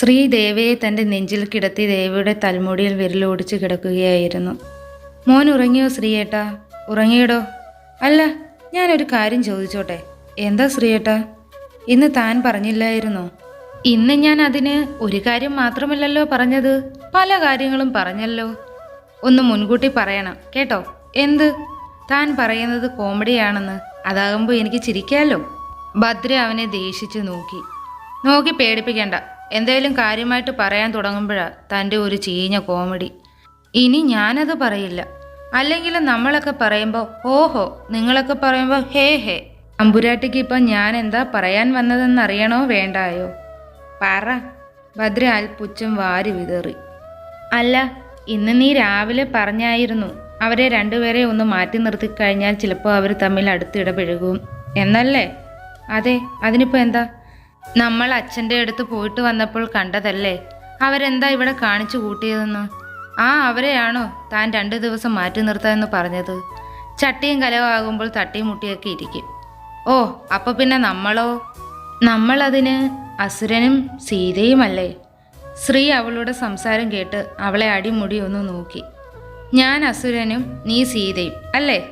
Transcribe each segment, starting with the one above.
ശ്രീ ദേവയെ തന്റെ നെഞ്ചിൽ കിടത്തി ദേവിയുടെ തൽമുടിയിൽ വിരലോടിച്ച് കിടക്കുകയായിരുന്നു. മോൻ ഉറങ്ങിയോ ശ്രീയേട്ടാ? ഉറങ്ങിയടോ? അല്ല ഞാനൊരു കാര്യം ചോദിച്ചോട്ടെ. എന്താ ശ്രീയേട്ടാ? ഇന്ന് താൻ പറഞ്ഞില്ലായിരുന്നോ? ഇന്ന് ഞാൻ അതിന് ഒരു കാര്യം മാത്രമല്ലല്ലോ പറഞ്ഞത്. പല കാര്യങ്ങളും പറഞ്ഞല്ലോ. ഒന്ന് മുൻകൂട്ടി പറയണം കേട്ടോ? എന്ത്? താൻ പറയുന്നത് കോമഡിയാണെന്ന്. അതാകുമ്പോൾ എനിക്ക് ചിരിക്കാമല്ലോ ഭദ്ര അവനെ ദേഷിച്ചു നോക്കി. നോക്കി പേടിപ്പിക്കണ്ട. എന്തേലും കാര്യമായിട്ട് പറയാൻ തുടങ്ങുമ്പോഴാ തന്റെ ഒരു ചീഞ്ഞ കോമഡി. ഇനി ഞാനത് പറയില്ല. അല്ലെങ്കിൽ നമ്മളൊക്കെ പറയുമ്പോൾ ഓഹോ നിങ്ങളൊക്കെ പറയുമ്പോൾ ഹേ ഹേ. അമ്പുരാട്ടിക്ക് ഇപ്പം ഞാൻ എന്താ പറയാൻ വന്നതെന്ന് അറിയണോ വേണ്ടായോ? പറ. ഭദ്ര അൽപുച്ഛം വാരി വിതറി. അല്ല ഇന്ന് നീ രാവിലെ പറഞ്ഞായിരുന്നു അവരെ രണ്ടുപേരെ ഒന്ന് മാറ്റി നിർത്തി കഴിഞ്ഞാൽ ചിലപ്പോൾ അവർ തമ്മിൽ അടുത്തിടപഴകും. എന്നല്ലേ? അതെ അതിനിപ്പോൾ എന്താ? നമ്മൾ അച്ഛന്റെ അടുത്ത് പോയിട്ട് വന്നപ്പോൾ കണ്ടതല്ലേ? അവരെന്താ ഇവിടെ കാണിച്ചു കൂട്ടിയതെന്ന്? ആ അവരെയാണോ താൻ രണ്ട് ദിവസം മാറ്റി നിർത്താമെന്ന് പറഞ്ഞത്? ചട്ടിയും കലവാകുമ്പോൾ തട്ടിയും മുട്ടിയൊക്കെ ഇരിക്കും. ഓ അപ്പോൾ പിന്നെ നമ്മളോ? നമ്മളതിന് അസുരനും സീതയുമല്ലേ? ശ്രീ അവളുടെ സംസാരം കേട്ട് അവളെ അടിമുടി ഒന്ന് നോക്കി. ഞാൻ അസുരനും നീ സീതയും അല്ലേ?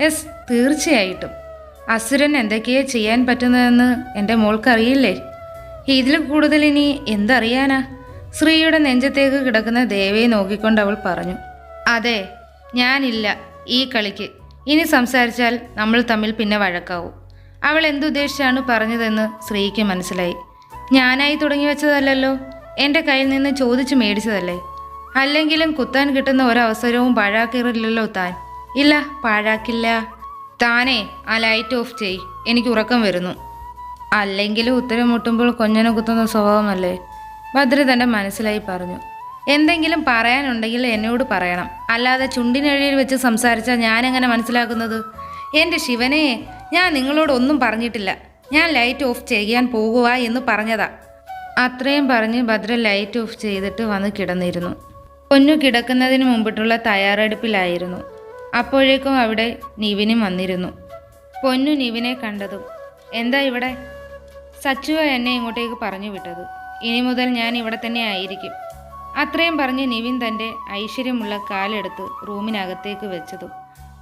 എസ് തീർച്ചയായിട്ടും. അസുരൻ എന്തൊക്കെയാ ചെയ്യാൻ പറ്റുന്നതെന്ന് എന്റെ മോൾക്കറിയില്ലേ? ഇതിൽ കൂടുതൽ ഇനി എന്തറിയാനാ? ശ്രീയുടെ നെഞ്ചത്തേക്ക് കിടക്കുന്ന ദേവയെ നോക്കിക്കൊണ്ട് അവൾ പറഞ്ഞു അതെ ഞാനില്ല ഈ കളിക്ക്. ഇനി സംസാരിച്ചാൽ നമ്മൾ തമ്മിൽ പിന്നെ വഴക്കാവും. അവൾ എന്തുദ്ദേശിച്ചാണ് പറഞ്ഞതെന്ന് ശ്രീക്ക് മനസ്സിലായി. ഞാനായി തുടങ്ങി വെച്ചതല്ലല്ലോ. എന്റെ കയ്യിൽ നിന്ന് ചോദിച്ചു മേടിച്ചതല്ലേ. അല്ലെങ്കിലും കുത്താൻ കിട്ടുന്ന ഒരവസരവും പാഴാക്കിറില്ലല്ലോ താൻ. ഇല്ല പാഴാക്കില്ല. താനേ ആ ലൈറ്റ് ഓഫ് ചെയ് എനിക്ക് ഉറക്കം വരുന്നു. അല്ലെങ്കിലും ഉത്തരം മുട്ടുമ്പോൾ കൊഞ്ഞനെ കുത്തുന്ന സ്വഭാവമല്ലേ? ഭദ്ര തന്റെ മനസ്സിലായി പറഞ്ഞു. എന്തെങ്കിലും പറയാനുണ്ടെങ്കിൽ എന്നോട് പറയണം. അല്ലാതെ ചുണ്ടിനഴിയിൽ വെച്ച് സംസാരിച്ചാൽ ഞാനെങ്ങനെ മനസ്സിലാക്കുന്നത്? എന്റെ ശിവനെ ഞാൻ നിങ്ങളോട് ഒന്നും പറഞ്ഞിട്ടില്ല. ഞാൻ ലൈറ്റ് ഓഫ് ചെയ്യാൻ പോകുക എന്ന് പറഞ്ഞതാ. അത്രയും പറഞ്ഞ് ഭദ്ര ലൈറ്റ് ഓഫ് ചെയ്തിട്ട് വന്ന് കിടന്നിരുന്നു. പൊന്നു കിടക്കുന്നതിന് മുമ്പിട്ടുള്ള തയ്യാറെടുപ്പിലായിരുന്നു. അപ്പോഴേക്കും അവിടെ നിവിനും വന്നിരുന്നു. പൊന്നു നിവിനെ കണ്ടതും എന്താ ഇവിടെ? സച്ചുവ എന്നെ ഇങ്ങോട്ടേക്ക് പറഞ്ഞു വിട്ടത് ഇനി മുതൽ ഞാൻ ഇവിടെ തന്നെ ആയിരിക്കും. അത്രയും പറഞ്ഞ് നിവിൻ തന്റെ ഐശ്വര്യമുള്ള കാലെടുത്ത് റൂമിനകത്തേക്ക് വെച്ചതും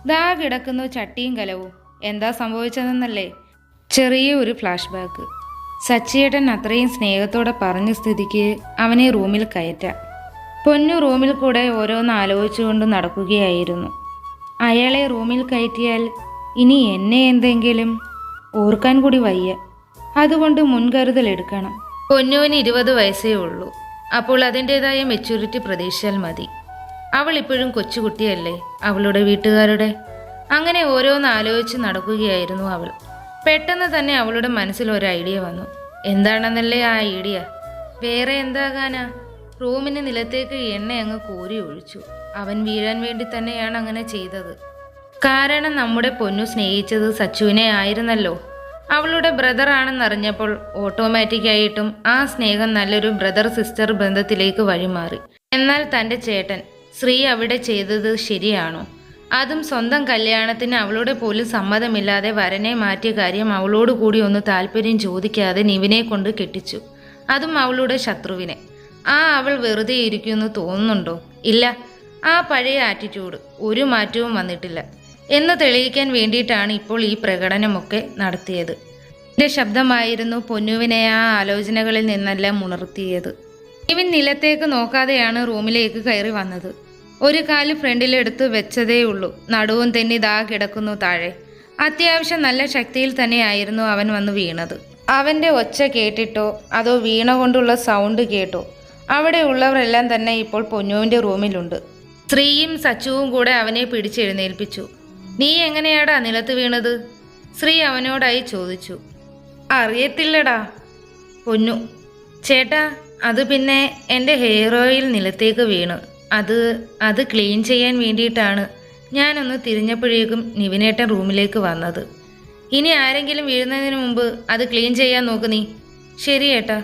ദാ കിടക്കുന്നു ചട്ടിയും കലവും. എന്താ സംഭവിച്ചതെന്നല്ലേ? ചെറിയ ഒരു ഫ്ലാഷ് ബാക്ക്. സച്ചിയേട്ടൻ അത്രയും സ്നേഹത്തോടെ പറഞ്ഞ സ്ഥിതിക്ക് അവനെ റൂമിൽ കയറ്റാം പൊന്നു റൂമിൽ കൂടെ ഓരോന്ന് ആലോചിച്ചുകൊണ്ട് നടക്കുകയായിരുന്നു. അയാളെ റൂമിൽ കയറ്റിയാൽ ഇനി എന്നെ എന്തെങ്കിലും ഓർക്കാൻ കൂടി വയ്യ. അതുകൊണ്ട് മുൻകരുതൽ എടുക്കണം. പൊന്നുവിന് ഇരുപത് വയസ്സേ ഉള്ളൂ. അപ്പോൾ അതിന്റെതായ മെച്യൂരിറ്റി പ്രതീക്ഷിച്ചാൽ മതി. അവൾ ഇപ്പോഴും കൊച്ചുകുട്ടിയല്ലേ അവളുടെ വീട്ടുകാരുടെ? അങ്ങനെ ഓരോന്ന് ആലോചിച്ച് നടക്കുകയായിരുന്നു അവൾ. പെട്ടെന്ന് തന്നെ അവളുടെ മനസ്സിൽ ഒരു ഐഡിയ വന്നു. എന്താണെന്നല്ലേ ആ ഐഡിയ? വേറെ എന്താകാനാ? റൂമിന് നിലത്തേക്ക് എണ്ണ അങ്ങ് കോരി ഒഴിച്ചു. അവൻ വീഴാൻ വേണ്ടി തന്നെയാണ് അങ്ങനെ ചെയ്തത്. കാരണം നമ്മുടെ പൊന്നു സ്നേഹിച്ചത് സച്ചുവിനെ ആയിരുന്നല്ലോ. അവളുടെ ബ്രദറാണെന്നറിഞ്ഞപ്പോൾ ഓട്ടോമാറ്റിക്കായിട്ടും ആ സ്നേഹം നല്ലൊരു ബ്രദർ സിസ്റ്റർ ബന്ധത്തിലേക്ക് വഴിമാറി. എന്നാൽ തന്റെ ചേട്ടൻ ശ്രീ അവിടെ ചെയ്തത് ശരിയാണോ? അതും സ്വന്തം കല്യാണത്തിന് അവളുടെ പോലും സമ്മതമില്ലാതെ വരനെ മാറ്റിയ കാര്യം അവളോട് കൂടി ഒന്ന് താല്പര്യം ചോദിക്കാതെ നിവിനെ കൊണ്ട് കെട്ടിച്ചു. അതും അവളുടെ ശത്രുവിനെ. ആ അവൾ വെറുതെ ഇരിക്കുമെന്ന് തോന്നുന്നുണ്ടോ? ഇല്ല. ആ പഴയ ആറ്റിറ്റ്യൂഡ് ഒരു മാറ്റവും വന്നിട്ടില്ല. എന്ന് തെളിയിക്കാൻ വേണ്ടിയിട്ടാണ് ഇപ്പോൾ ഈ പ്രകടനമൊക്കെ നടത്തിയത്. എന്റെ ശബ്ദമായിരുന്നു പൊന്നുവിനെ ആ ആലോചനകളിൽ നിന്നെല്ലാം ഉണർത്തിയത്. ഇവൻ നിലത്തേക്ക് നോക്കാതെയാണ് റൂമിലേക്ക് കയറി വന്നത്. ഒരു കാൽ ഫ്രണ്ടിലെടുത്ത് വെച്ചതേ ഉള്ളൂ. നടുവും തെന്നി ദാ കിടക്കുന്നു താഴെ. അത്യാവശ്യം നല്ല ശക്തിയിൽ തന്നെയായിരുന്നു അവൻ വന്ന് വീണത്. അവന്റെ ഒച്ച കേട്ടിട്ടോ അതോ വീണ കൊണ്ടുള്ള സൗണ്ട് കേട്ടോ അവിടെ ഉള്ളവരെല്ലാം തന്നെ ഇപ്പോൾ പൊന്നുവിന്റെ റൂമിലുണ്ട്. ശ്രീയും സച്ചുവും കൂടെ അവനെ പിടിച്ചെഴുന്നേൽപ്പിച്ചു. നീ എങ്ങനെയാടാ നിലത്ത് വീണത്? ശ്രീ അവനോടായി ചോദിച്ചു. അറിയത്തില്ലടാ. പൊന്നു ചേട്ടാ അത് പിന്നെ എന്റെ ഹെയർ ഓയിൽ നിലത്തേക്ക് വീണു. അത് അത് ക്ലീൻ ചെയ്യാൻ വേണ്ടിയിട്ടാണ് ഞാനൊന്ന് തിരിഞ്ഞപ്പോഴേക്കും നിവിനേട്ടൻ റൂമിലേക്ക് വന്നത്. ഇനി ആരെങ്കിലും വീഴുന്നതിന് മുമ്പ് അത് ക്ലീൻ ചെയ്യാൻ നോക്ക് നീ. ശരി ഏട്ടാ.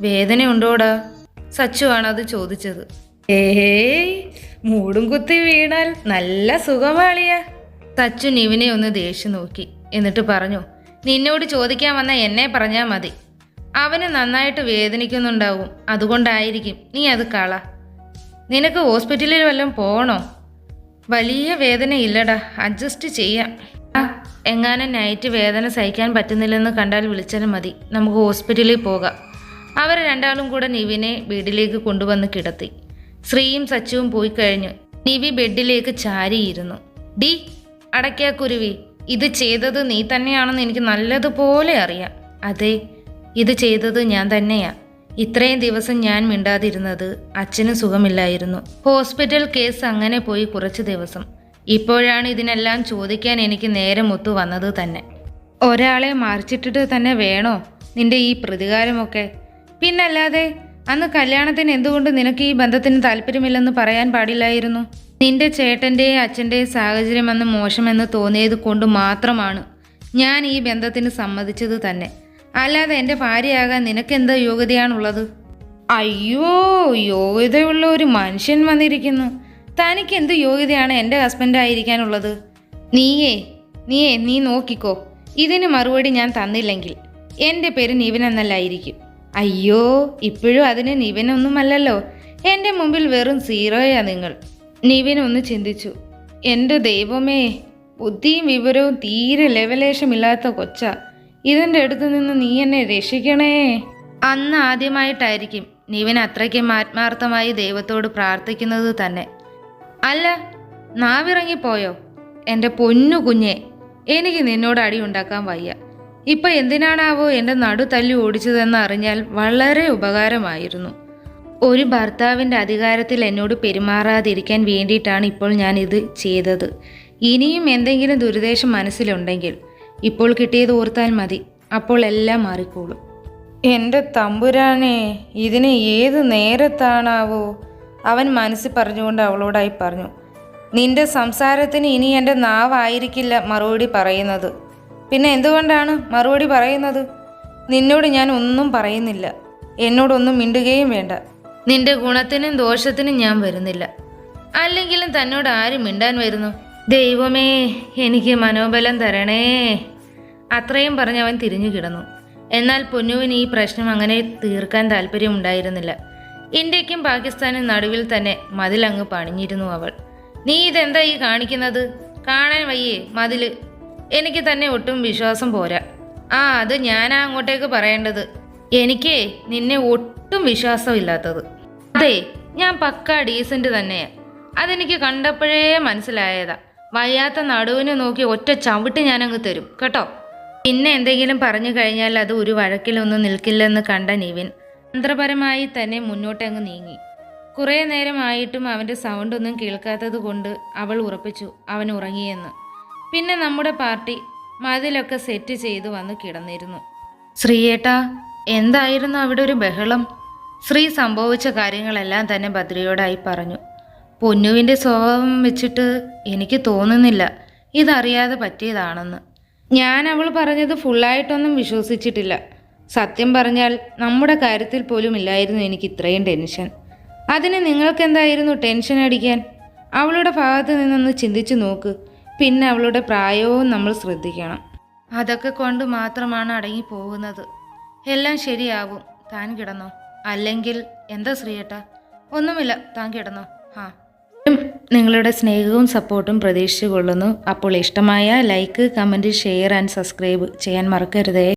വേദന ഉണ്ടോടാ സച്ചു ആണ് അത് ചോദിച്ചത്. ഏയ് മൂടും കുത്തി വീണാൽ നല്ല സുഖമാളിയ സച്ചു നിവിനെ ഒന്ന് ദേഷ്യം നോക്കി. എന്നിട്ട് പറഞ്ഞു നിന്നോട് ചോദിക്കാൻ വന്ന എന്നെ പറഞ്ഞാൽ മതി. അവന് നന്നായിട്ട് വേദനിക്കുന്നുണ്ടാവും. അതുകൊണ്ടായിരിക്കും നീ അത് കള. നിനക്ക് ഹോസ്പിറ്റലിൽ വല്ലതും പോകണോ? വലിയ വേദന ഇല്ലടാ അഡ്ജസ്റ്റ് ചെയ്യാം. ആ എങ്ങാനും നൈറ്റ് വേദന സഹിക്കാൻ പറ്റുന്നില്ലെന്ന് കണ്ടാൽ വിളിച്ചാലും മതി. നമുക്ക് ഹോസ്പിറ്റലിൽ പോകാം. അവർ രണ്ടാളും കൂടെ നിവിനെ വീട്ടിലേക്ക് കൊണ്ടുവന്ന് കിടത്തി. ശ്രീയും സച്ചുവും പോയി കഴിഞ്ഞു. നിവി ബെഡിലേക്ക് ചാരിയിരുന്നു. ഡി അടയ്ക്കാക്കുരുവി ഇത് ചെയ്തത് നീ തന്നെയാണെന്ന് എനിക്ക് നല്ലതുപോലെ അറിയാം. അതെ ഇത് ചെയ്തത് ഞാൻ തന്നെയാ. ഇത്രയും ദിവസം ഞാൻ മിണ്ടാതിരുന്നത് അച്ഛന് സുഖമില്ലായിരുന്നു. ഹോസ്പിറ്റൽ കേസ് അങ്ങനെ പോയി കുറച്ച് ദിവസം. ഇപ്പോഴാണ് ഇതിനെല്ലാം ചോദിക്കാൻ എനിക്ക് നേരം ഒത്തു വന്നത് തന്നെ. ഒരാളെ മറിച്ചിട്ടിട്ട് തന്നെ വേണോ? നിന്റെ ഈ പ്രതികാരമൊക്കെ പിന്നല്ലാതെ അന്ന് കല്യാണത്തിന് എന്തുകൊണ്ട് നിനക്ക് ഈ ബന്ധത്തിന് താല്പര്യമില്ലെന്ന് പറയാൻ പാടില്ലായിരുന്നു? നിന്റെ ചേട്ടന്റെയും അച്ഛന്റെയും സാഹചര്യം അന്ന് മോശമെന്ന് തോന്നിയത് കൊണ്ട് മാത്രമാണ് ഞാൻ ഈ ബന്ധത്തിന് സമ്മതിച്ചത് തന്നെ. അല്ലാതെ എന്റെ ഭാര്യയാകാൻ നിനക്കെന്താ യോഗ്യതയാണുള്ളത്? അയ്യോ യോഗ്യതയുള്ള ഒരു മനുഷ്യൻ വന്നിരിക്കുന്നു. തനിക്ക് എന്ത് യോഗ്യതയാണ് എന്റെ ഹസ്ബൻഡായിരിക്കാനുള്ളത്? നീയേ നീയേ നീ നോക്കിക്കോ. ഇതിന് മറുപടി ഞാൻ തന്നില്ലെങ്കിൽ. എന്റെ പേര് നിവിൻ എന്നല്ലായിരിക്കും. അയ്യോ ഇപ്പോഴും അതിന് നിവിനൊന്നുമല്ലല്ലോ. എന്റെ മുമ്പിൽ വെറും സീറോയാ നിങ്ങൾ. നിവിൻ ഒന്ന് ചിന്തിച്ചു. എന്റെ ദൈവമേ ബുദ്ധിയും വിവരവും തീരെ ലെവലേഷമില്ലാത്ത കൊച്ച. ഇതിന്റെ അടുത്ത് നിന്ന് നീ എന്നെ രക്ഷിക്കണേ. അന്ന് ആദ്യമായിട്ടായിരിക്കും നിവിൻ അത്രയ്ക്കും ആത്മാർത്ഥമായി ദൈവത്തോട് പ്രാർത്ഥിക്കുന്നത് തന്നെ. അല്ല നാവിറങ്ങിപ്പോയോ? എന്റെ പൊന്നു കുഞ്ഞെ എനിക്ക് നിന്നോട് അടി ഉണ്ടാക്കാൻ വയ്യ. ഇപ്പൊ എന്തിനാണാവോ എന്റെ നടു തല്ലി ഓടിച്ചതെന്ന് അറിഞ്ഞാൽ വളരെ ഉപകാരമായിരുന്നു. ഒരു ഭർത്താവിന്റെ അധികാരത്തിൽ എന്നോട് പെരുമാറാതിരിക്കാൻ വേണ്ടിയിട്ടാണ് ഇപ്പോൾ ഞാൻ ഇത് ചെയ്തത്. ഇനിയും എന്തെങ്കിലും ദുരുദ്ദേശം മനസ്സിലുണ്ടെങ്കിൽ ഇപ്പോൾ കിട്ടിയത് ഓർത്താൽ മതി. അപ്പോൾ എല്ലാം മാറിക്കോളും. എന്റെ തമ്പുരാനെ ഇതിന് ഏത് നേരത്താണാവോ? അവൻ മനസ്സിൽ പറഞ്ഞുകൊണ്ട് അവളോടായി പറഞ്ഞു. നിന്റെ സംസാരത്തിന് ഇനി എന്റെ നാവായിരിക്കില്ല മറുപടി പറയുന്നത്. പിന്നെ എന്തുകൊണ്ടാണ് മറുപടി പറയുന്നത്? നിന്നോട് ഞാൻ ഒന്നും പറയുന്നില്ല. എന്നോടൊന്നും മിണ്ടുകയും വേണ്ട. നിന്റെ ഗുണത്തിനും ദോഷത്തിനും ഞാൻ വരുന്നില്ല. അല്ലെങ്കിലും തന്നോട് ആരും മിണ്ടാൻ വരുന്നു? ദൈവമേ എനിക്ക് മനോബലം തരണേ. അത്രയും പറഞ്ഞ് അവൻ തിരിഞ്ഞു കിടന്നു. എന്നാൽ പൊന്നുവിന് ഈ പ്രശ്നം അങ്ങനെ തീർക്കാൻ താല്പര്യമുണ്ടായിരുന്നില്ല. ഇന്ത്യക്കും പാകിസ്ഥാനും നടുവിൽ തന്നെ മതിലങ്ങ് പണിഞ്ഞിരുന്നു അവൾ. നീ ഇതെന്താ ഈ കാണിക്കുന്നത്? കാണാൻ വയ്യേ മതിൽ. എനിക്ക് തന്നെ ഒട്ടും വിശ്വാസം പോരാ. ആ അത് ഞാനാ അങ്ങോട്ടേക്ക് പറയേണ്ടത്. എനിക്ക് നിന്നെ ഒട്ടും വിശ്വാസമില്ലാത്തത്. അതെ ഞാൻ പക്ക ഡീസന്റ് തന്നെയാ. അതെനിക്ക് കണ്ടപ്പോഴേ മനസ്സിലായതാ. വയ്യാത്ത നടുവിനെ നോക്കി ഒറ്റ ചവിട്ട് ഞാനങ്ങ് തരും കേട്ടോ? പിന്നെ എന്തെങ്കിലും പറഞ്ഞു കഴിഞ്ഞാൽ അത് ഒരു വഴക്കിലൊന്നും നിൽക്കില്ലെന്ന് കണ്ട നിവിൻ തന്ത്രപരമായി തന്നെ മുന്നോട്ടങ്ങ് നീങ്ങി. കുറേ നേരമായിട്ടും അവന്റെ സൗണ്ടൊന്നും കേൾക്കാത്തത് കൊണ്ട് അവൾ ഉറപ്പിച്ചു അവൻ ഉറങ്ങിയെന്ന്. പിന്നെ നമ്മുടെ പാർട്ടി മതിലൊക്കെ സെറ്റ് ചെയ്ത് വന്ന് കിടന്നിരുന്നു. ശ്രീയേട്ടാ എന്തായിരുന്നു അവിടെ ഒരു ബഹളം? ശ്രീ സംഭവിച്ച കാര്യങ്ങളെല്ലാം തന്നെ ഭദ്രയോടായി പറഞ്ഞു. പൊന്നുവിന്റെ സ്വഭാവം വെച്ചിട്ട് എനിക്ക് തോന്നുന്നില്ല ഇതറിയാതെ പറ്റിയതാണെന്ന്. ഞാൻ അവൾ പറഞ്ഞത് ഫുള്ളായിട്ടൊന്നും വിശ്വസിച്ചിട്ടില്ല. സത്യം പറഞ്ഞാൽ നമ്മുടെ കാര്യത്തിൽ പോലും ഇല്ലായിരുന്നു എനിക്ക് ഇത്രയും ടെൻഷൻ. അതിന് നിങ്ങൾക്കെന്തായിരുന്നു ടെൻഷൻ അടിക്കാൻ? അവളുടെ ഭാഗത്ത് നിന്നൊന്ന് ചിന്തിച്ചു നോക്ക്. പിന്നെ അവളുടെ പ്രായവും നമ്മൾ ശ്രദ്ധിക്കണം. അതൊക്കെ കൊണ്ട് മാത്രമാണ് അടങ്ങി പോകുന്നത് എല്ലാം ശരിയാവും. താൻ കിടന്നോ? അല്ലെങ്കിൽ എന്താ ശ്രീയേട്ട? ഒന്നുമില്ല. താൻ കിടന്നോ? ആ നിങ്ങളുടെ സ്നേഹവും സപ്പോർട്ടും പ്രതീക്ഷിച്ചു കൊള്ളുന്നു അപ്പോൾ ഇഷ്ടമായ like comment share and subscribe ചെയ്യാൻ മറക്കരുതേ.